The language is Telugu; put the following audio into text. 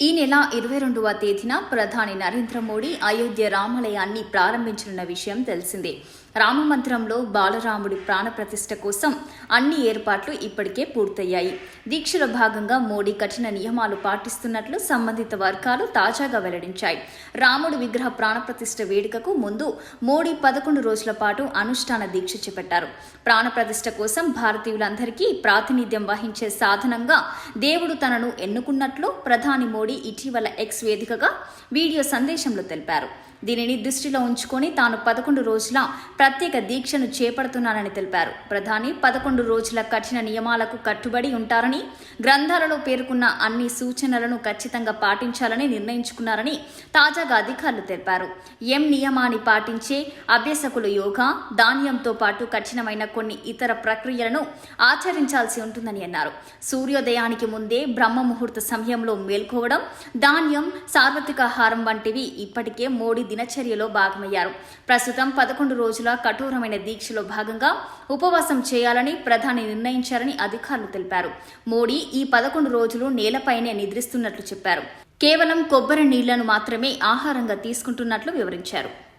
ఈ నెల ఇరవై రెండవ తేదీన ప్రధాని నరేంద్ర మోడీ అయోధ్య రామాలయాన్ని ప్రారంభించనున్న విషయం తెలిసిందే. రామ మందిరంలో బాలరాముడి ప్రాణప్రతిష్ఠ కోసం అన్ని ఏర్పాట్లు ఇప్పటికే పూర్తయ్యాయి. దీక్షలో భాగంగా మోడీ కఠిన నియమాలు పాటిస్తున్నట్లు సంబంధిత వర్గాలు తాజాగా వెల్లడించాయి. రాముడి విగ్రహ ప్రాణప్రతిష్ఠ వేడుకకు ముందు మోడీ పదకొండు రోజుల పాటు అనుష్ఠాన దీక్ష చేపట్టారు. ప్రాణప్రతిష్ఠ కోసం భారతీయులందరికీ ప్రాతినిధ్యం వహించే సాధనంగా దేవుడు తనను ఎన్నుకున్నట్లు ప్రధాని మోడీ ఇటీవల ఎక్స్ వేదికగా వీడియో సందేశంలో తెలిపారు. దీనిని దృష్టిలో ఉంచుకొని తాను పదకొండు రోజుల ప్రత్యేక దీక్షను చేపడుతున్నానని తెలిపారు. ప్రధాని పదకొండు రోజుల కఠిన నియమాలకు కట్టుబడి ఉంటారని గ్రంథాలలో పేర్కొన్న అన్ని సూచనలను ఖచ్చితంగా పాటించాలని నిర్ణయించుకున్నారని తాజాగా అధికారులు తెలిపారు. ఎం నియమాన్ని పాటించే అభ్యసకులు యోగా ధాన్యంతో పాటు కఠినమైన కొన్ని ఇతర ప్రక్రియలను ఆచరించాల్సి ఉంటుందని అన్నారు. సూర్యోదయానికి ముందే బ్రహ్మ ముహూర్త సమయంలో మేల్కోవడం ధాన్యం సార్వత్రిక ఆహారం వంటివి ఇప్పటికే మోడీ దినచర్యలో భాగమయ్యారు. ప్రస్తుతం పదకొండు రోజుల కఠోరమైన దీక్షలో భాగంగా ఉపవాసం చేయాలని ప్రధాని నిర్ణయించారని అధికారులు తెలిపారు. మోడీ ఈ పదకొండు రోజులు నేలపైనే నిద్రిస్తున్నట్లు చెప్పారు. కేవలం కొబ్బరి నీళ్ళను మాత్రమే ఆహారంగా తీసుకుంటున్నట్లు వివరించారు.